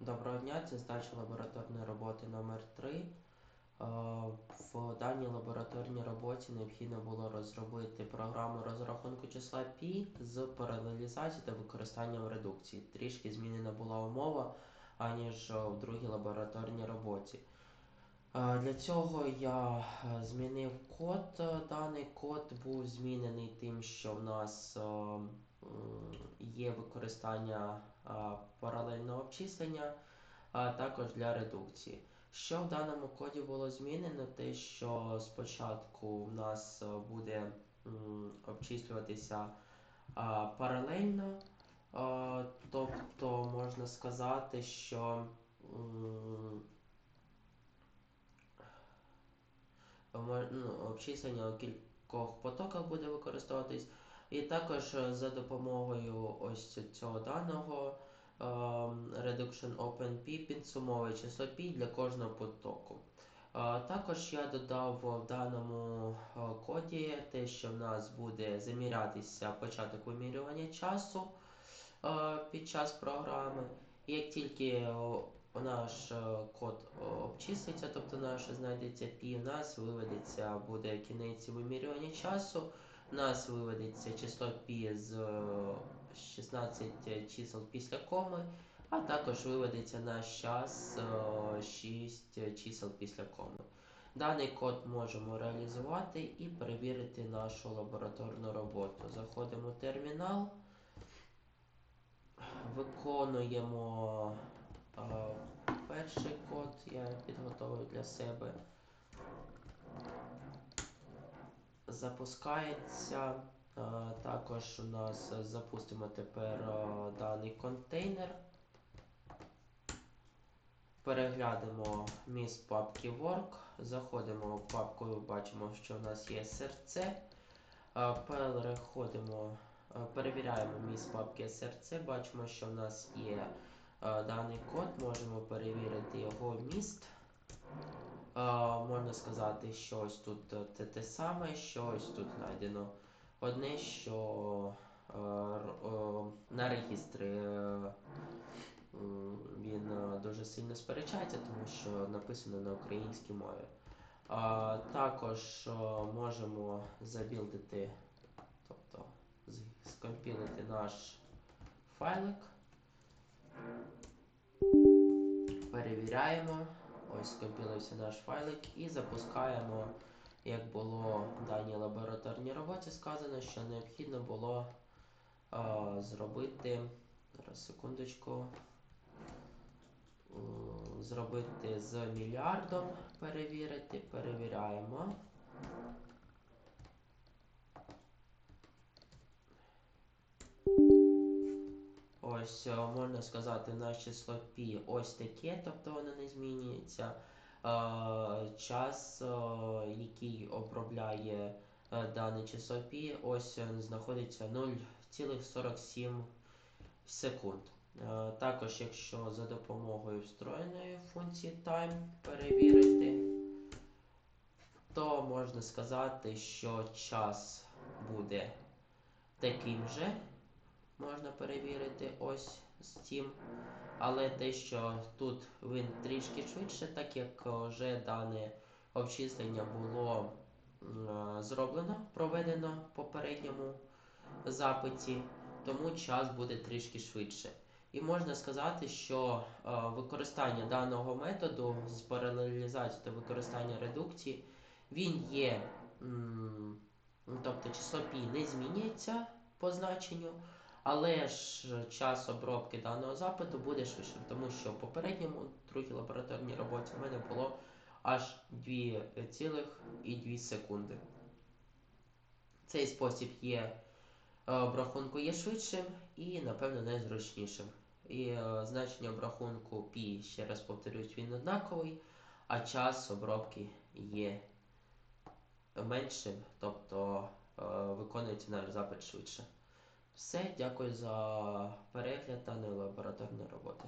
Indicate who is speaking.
Speaker 1: Доброго дня, це здача лабораторної роботи номер 3 Е, В даній лабораторній роботі необхідно було розробити програму розрахунку числа π з паралелізацією та використанням редукції. Трішки змінена була умова, аніж в другій лабораторній роботі. Е, Для цього я е, змінив код. Даний код був змінений тим, що в нас є використання паралельного обчислення, а також для редукції. Що в даному коді було змінено? Те, що спочатку в нас буде обчислюватися паралельно, тобто можна сказати, що обчислення у кількох потоках буде використовуватись. І також е, за допомогою ось цього даного ем, Reduction Open P підсумовує число для кожного потоку. Е, Також я додав в даному е, коді те, що в нас буде замірятися початок вимірювання часу е, під час програми. Як тільки наш е, код о, обчислиться, тобто наш знайдеться пі, у нас виведеться буде кінець вимірювання часу, нас виведеться число пі з е, 16 чисел після коми, а також виведеться наш час е, 6 чисел після коми. Даний код можемо реалізувати і перевірити нашу лабораторну роботу. Заходимо в термінал, виконуємо е, перший код, я підготовив для себе. Запускається. Е, Також у нас е, запустимо тепер е, даний контейнер. Переглянемо міст папки Work. Заходимо в папку, бачимо, що у нас є серце. Переходимо, перевіряємо міст папки SRC, бачимо, що в нас є даний код, можемо перевірити його міст. Е, Можна сказати, що тут е, те, те саме, що ось тут знайдено. Одне, що е, р- на регістрі е, він е, дуже сильно сперечається, тому що написано на українській мові. Також е, можемо забілдити, тобто скомпілити наш файлик. Перевіряємо. Ось скомпілився наш файлик і запускаємо, як було в даній лабораторній роботі сказано, що необхідно було е, зробити. Зараз секундочку. Зробити з мільярдом, перевірити, перевіряємо. Ось можна сказати, наше число ось таке, тобто воно не змінюється. Е, Час, е, який обробляє е, дане число π, ось знаходиться 0,47 секунд. Також, якщо за допомогою встроєної функції time перевірити, то можна сказати, що час буде таким же. Можна перевірити ось з тим. Але те, що тут він трішки швидше, так як вже дане обчислення було зроблено, проведено в попередньому запиті, тому час буде трішки швидше. І можна сказати, що е, використання даного методу з паралелізації та використання редукції, він є, тобто число не змінюється по значенню, але ж час обробки даного запиту буде швидшим, тому що в попередньому другій лабораторній роботі в мене було аж 2,2 секунди. Цей спосіб є е, обрахунку є швидшим і, напевно, найзручнішим. І е, значення обрахунку π, ще раз повторюсь, він однаковий, а час обробки є меншим, тобто е, виконується наш запит швидше. Все, дякую за перегляд даної лабораторної роботи.